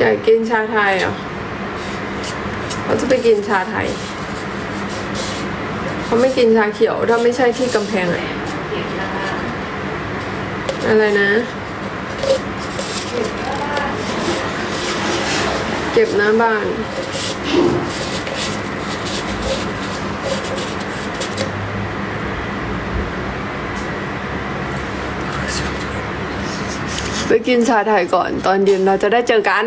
อยากกินชาไทยเหรอเขาจะไปกินชาไทย เขาไม่กินชาเขียวถ้าไม่ใช่ที่กำแพงอะอะไรนะ เก็บหน้าบ้าน ไปกินชาไทยก่อน ตอนเย็นเราจะได้เจอกัน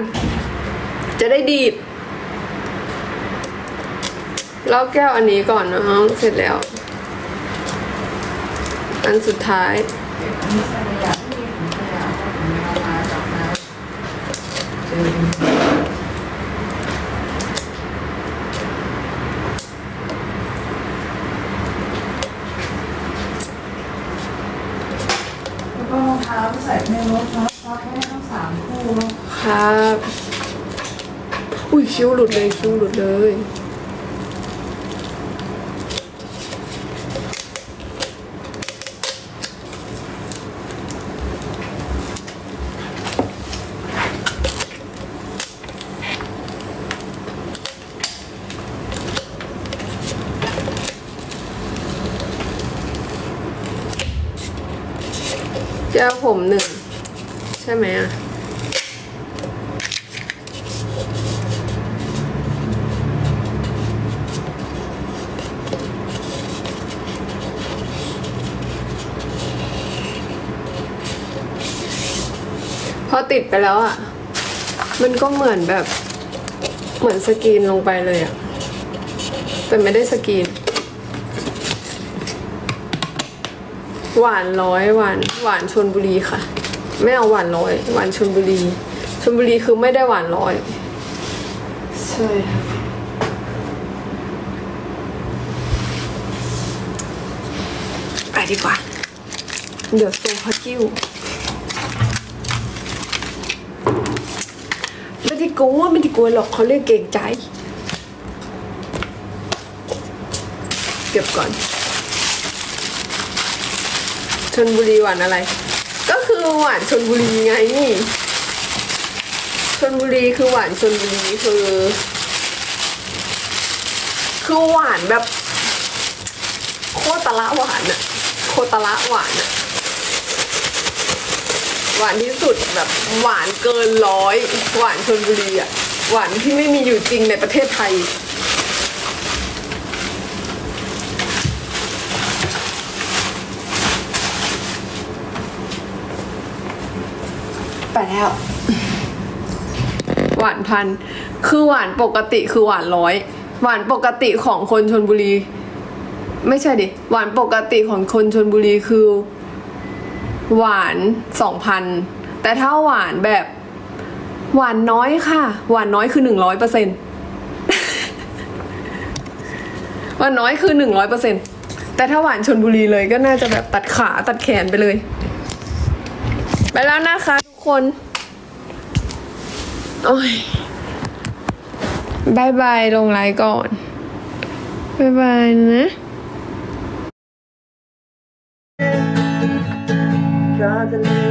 จะได้ดีดแล้วแก้วอันนี้ก่อนน้องเสร็จแล้ว อันสุดท้ายแล้วก็รองเท้าใส่ในรถเนาะรถให้ทั้งสามคู่เนาะ ครับ อุ้ยคิ้วหลุดเลยคิ้วหลุดเลยแก้วผมหนึ่ง ใช่ไหมอะ อติดไปแล้วอะ มันก็เหมือนแบบ เหมือนสกรีนลงไปเลยอะ แต่ไม่ได้สกรีน หวานร้อยหวานหวานชนบุรีค่ะ ไม่เอาหวานร้อย หวานชนบุรีชนบุรีคือไม่ได้หวานร้อย ใช่ค่ะไปดีกว่า เดี๋ยวส่งพักกิ้ว ไม่ได้กลัวไม่ได้กลัวหรอกเขาเรียกเกรงใจ เก็บก่อนชนบุรีหวานอะไร ก็คือหวานชนบุรีไงนี่ชนบุรีคือหวานชนบุรีคือ คือหวานแบบ โคตรละหวานอะโคตรละหวานอะ หวานที่สุดแบบหวานเกินร้อย หวานชนบุรีอะหวานที่ไม่มีอยู่จริงในประเทศไทย ไปแล้ว หวานพันธุ์คือหวานปกติคือหวานร้อย หวานปกติของคนชนบุรี ไม่ใช่ดิ หวานปกติของคนชนบุรีคือ หวานสองพันแต่ถ้าหวานแบบหวานน้อยค่ะ หวานน้อยคือหนึ่งร้อยเปอร์เซ็นหวานน้อยคือหนึ่งร้อยเปอร์เซ็นแต่ถ้าหวานชนบุรีเลยก็น่าจะแบบตัดขาตัดแขนไปเลย ไปแล้วนะคะทุกคน โอ้ยบายบายลงไลน์ก่อนบายบายนะ the.